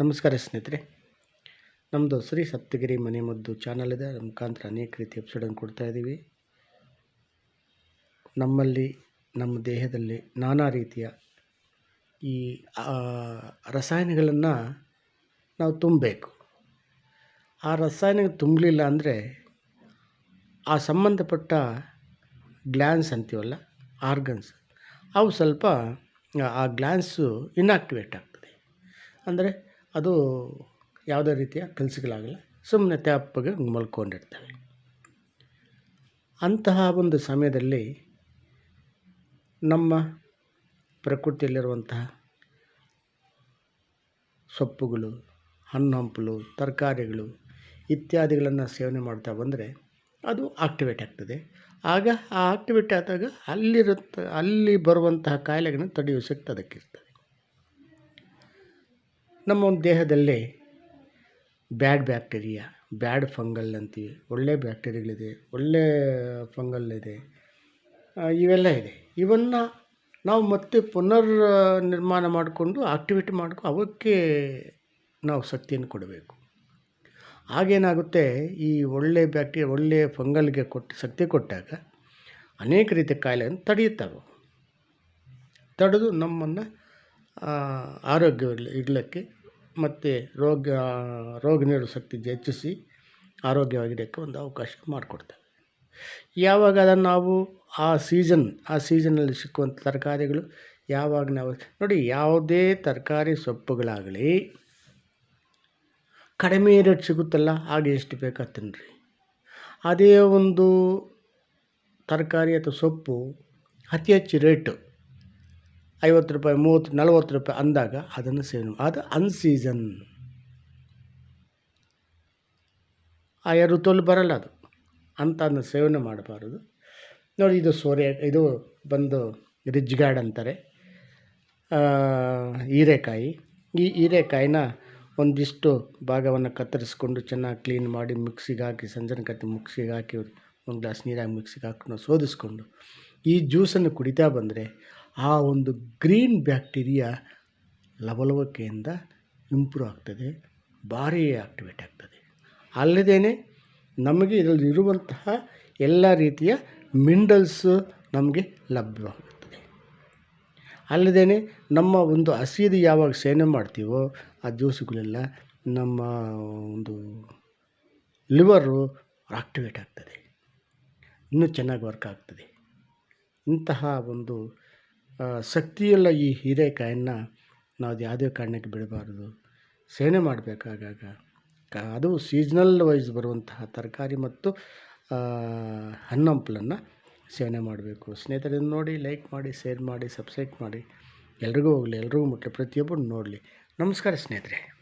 ನಮಸ್ಕಾರ ಸ್ನೇಹಿತರೆ ನಮ್ಮದು ಶ್ರೀ ಸಪ್ತಗಿರಿ ಮನೆ ಮದ್ದು ಚಾನಲ್ ಇದೆ. ಅದರ ಮುಖಾಂತರ ಅನೇಕ ರೀತಿ ಎಪಿಸೋಡನ್ನು ಕೊಡ್ತಾ ಇದ್ದೀವಿ. ನಮ್ಮಲ್ಲಿ, ನಮ್ಮ ದೇಹದಲ್ಲಿ ನಾನಾ ರೀತಿಯ ಈ ರಸಾಯನಗಳನ್ನು ನಾವು ತುಂಬಬೇಕು. ಆ ರಸಾಯನ ತುಂಬಲಿಲ್ಲ ಅಂದರೆ ಆ ಸಂಬಂಧಪಟ್ಟ ಗ್ಲ್ಯಾನ್ಸ್ ಅಂತೀವಲ್ಲ ಆರ್ಗನ್ಸ್ ಅವು ಸ್ವಲ್ಪ, ಆ ಗ್ಲ್ಯಾನ್ಸು ಇನ್ಆಕ್ಟಿವೇಟ್ ಆಗ್ತದೆ. ಅಂದರೆ ಅದು ಯಾವುದೇ ರೀತಿಯ ಕೆಲಸಗಳಾಗಲ್ಲ. ಸುಮ್ಮನೆ ತ್ಯಾಪಗೆ ಮಲ್ಕೊಂಡಿರ್ತವೆ. ಅಂತಹ ಒಂದು ಸಮಯದಲ್ಲಿ ನಮ್ಮ ಪ್ರಕೃತಿಯಲ್ಲಿರುವಂತಹ ಸೊಪ್ಪುಗಳು, ಹಣ್ಣು ಹಂಪಲು, ತರಕಾರಿಗಳು ಇತ್ಯಾದಿಗಳನ್ನು ಸೇವನೆ ಮಾಡ್ತಾ ಬಂದರೆ ಅದು ಆಕ್ಟಿವೇಟ್ ಆಗ್ತದೆ. ಆಗ ಆ ಆಕ್ಟಿವೇಟ್ ಆದಾಗ ಅಲ್ಲಿರುತ್ತ, ಅಲ್ಲಿ ಬರುವಂತಹ ಕಾಯಿಲೆಗಳನ್ನು ತಡೆಯುವ ಶಕ್ತಿ ಅದಕ್ಕಿರ್ತದೆ. ನಮ್ಮ ಒಂದು ದೇಹದಲ್ಲಿ ಬ್ಯಾಡ್ ಬ್ಯಾಕ್ಟೀರಿಯಾ, ಬ್ಯಾಡ್ ಫಂಗಲ್ ಅಂತೀವಿ. ಒಳ್ಳೆ ಬ್ಯಾಕ್ಟೀರಿಯಾಗಳಿದೆ, ಒಳ್ಳೆ ಫಂಗಲ್ ಇದೆ ಇವೆಲ್ಲ ಇದೆ. ಇವನ್ನು ನಾವು ಮತ್ತೆ ಪುನರ್ ನಿರ್ಮಾಣ ಮಾಡಿಕೊಂಡು, ಆಕ್ಟಿವೇಟ್ ಮಾಡ್ಕೊ, ಅವಕ್ಕೆ ನಾವು ಶಕ್ತಿಯನ್ನು ಕೊಡಬೇಕು. ಆಗೇನಾಗುತ್ತೆ ಈ ಒಳ್ಳೆ ಬ್ಯಾಕ್ಟೀರಿಯಾ ಒಳ್ಳೆಯ ಫಂಗಲ್ಗೆ ಕೊಟ್ಟು, ಶಕ್ತಿ ಕೊಟ್ಟಾಗ ಅನೇಕ ರೀತಿಯ ಕಾಯಿಲೆಯನ್ನು ತಡೆಯುತ್ತವೆ. ತಡೆದು ನಮ್ಮನ್ನು ಆರೋಗ್ಯ ಇಡಲಿಕ್ಕೆ ಮತ್ತು ರೋಗ ರೋಗ ನಿರೋಧಕ ಶಕ್ತಿ ಹೆಚ್ಚಿಸಿ ಆರೋಗ್ಯವಾಗಿಡೋಕ್ಕೆ ಒಂದು ಅವಕಾಶ ಮಾಡಿಕೊಡ್ತೇವೆ ಯಾವಾಗ ಅದನ್ನು ನಾವು ಆ ಸೀಸನ್, ಆ ಸೀಸನಲ್ಲಿ ಸಿಕ್ಕುವಂಥ ತರಕಾರಿಗಳು ಯಾವಾಗ ನಾವು, ನೋಡಿ ಯಾವುದೇ ತರಕಾರಿ ಸೊಪ್ಪುಗಳಾಗಲಿ ಕಡಿಮೆ ರೇಟ್ ಸಿಗುತ್ತಲ್ಲ ಆಗ ಎಷ್ಟು ಬೇಕಾ ತಿನ್ನಿರಿ ಅದೇ ಒಂದು ತರಕಾರಿ ಅಥವಾ ಸೊಪ್ಪು ಅತಿ ಹೆಚ್ಚು ರೇಟು. ಐವತ್ತು ರೂಪಾಯಿ, ಮೂವತ್ತು, ನಲವತ್ತು ರೂಪಾಯಿ ಅಂದಾಗ ಅದನ್ನು ಸೇವನೆ ಅದು ಅನ್ಸೀಸನ್ ಆಯಾ ಋತುವಲ್ಲಿ ಬರಲ್ಲ ಅದು. ಅಂತ ಅದನ್ನು ಸೇವನೆ ಮಾಡಬಾರದು. ನೋಡಿ, ಇದು ಸೋರೆ, ಇದು ಬಂದು ರಿಜ್ ಗಾರ್ಡ್ ಅಂತಾರೆ ಹೀರೆಕಾಯಿ. ಈ ಹೀರೆಕಾಯಿನ ಒಂದಿಷ್ಟು ಭಾಗವನ್ನು ಕತ್ತರಿಸ್ಕೊಂಡು ಚೆನ್ನಾಗಿ ಕ್ಲೀನ್ ಮಾಡಿ ಮಿಕ್ಸಿಗೆ ಹಾಕಿ, ಸಂಜನೆ ಕತ್ತಿ ಮಿಕ್ಸಿಗೆ ಹಾಕಿ, ಒಂದು ಗ್ಲಾಸ್ ನೀರಾಗಿ ಮಿಕ್ಸಿಗೆ ಹಾಕೊಂಡು ಶೋಧಿಸ್ಕೊಂಡು ಈ ಜ್ಯೂಸನ್ನು ಕುಡಿತಾ ಬಂದರೆ ಆ ಒಂದು ಗ್ರೀನ್ ಬ್ಯಾಕ್ಟೀರಿಯಾ ಲವಲವಿಕೆಯಿಂದ ಇಂಪ್ರೂವ್ ಆಗ್ತದೆ, ಭಾರಿ ಆಕ್ಟಿವೇಟ್ ಆಗ್ತದೆ. ಅಲ್ಲದೇ ನಮಗೆ ಇದರಲ್ಲಿ ಇರುವಂತಹ ಎಲ್ಲ ರೀತಿಯ ಮಿನ್ರಲ್ಸು ನಮಗೆ ಲಭ್ಯವಾಗುತ್ತದೆ. ಅಲ್ಲದೇ ನಮ್ಮ ಒಂದು ಹಸಿದು ಯಾವಾಗ ಸೇನೆ ಮಾಡ್ತೀವೋ, ಆ ಜ್ಯೂಸುಗಳೆಲ್ಲ ನಮ್ಮ ಒಂದು ಲಿವರು ಆಕ್ಟಿವೇಟ್ ಆಗ್ತದೆ. ಇನ್ನೂ ಚೆನ್ನಾಗಿ ವರ್ಕ್ ಆಗ್ತದೆ. ಇಂತಹ ಒಂದು ಶಕ್ತಿಯುಳ್ಳ ಈ ಹೀರೆಕಾಯನ್ನು ನಾವು ಅದು ಯಾವುದೇ ಕಾರಣಕ್ಕೆ ಬಿಡಬಾರದು. ಸೇವನೆ ಮಾಡಬೇಕಾಗಾಗ ಅದು ಸೀಸ್ನಲ್ ವೈಸ್ ಬರುವಂತಹ ತರಕಾರಿ ಮತ್ತು ಹಣ್ಣು ಹಂಪಲನ್ನು ಸೇವನೆ ಮಾಡಬೇಕು. ಸ್ನೇಹಿತರಿಂದ ನೋಡಿ ಲೈಕ್ ಮಾಡಿ ಶೇರ್ ಮಾಡಿ ಸಬ್ಸ್ಕ್ರೈಬ್ ಮಾಡಿ. ಎಲ್ರಿಗೂ ಹೋಗಲಿ, ಎಲ್ರಿಗೂ ಮುಟ್ಟಲಿ ಪ್ರತಿಯೊಬ್ಬರು ನೋಡಲಿ. ನಮಸ್ಕಾರ ಸ್ನೇಹಿತರೆ.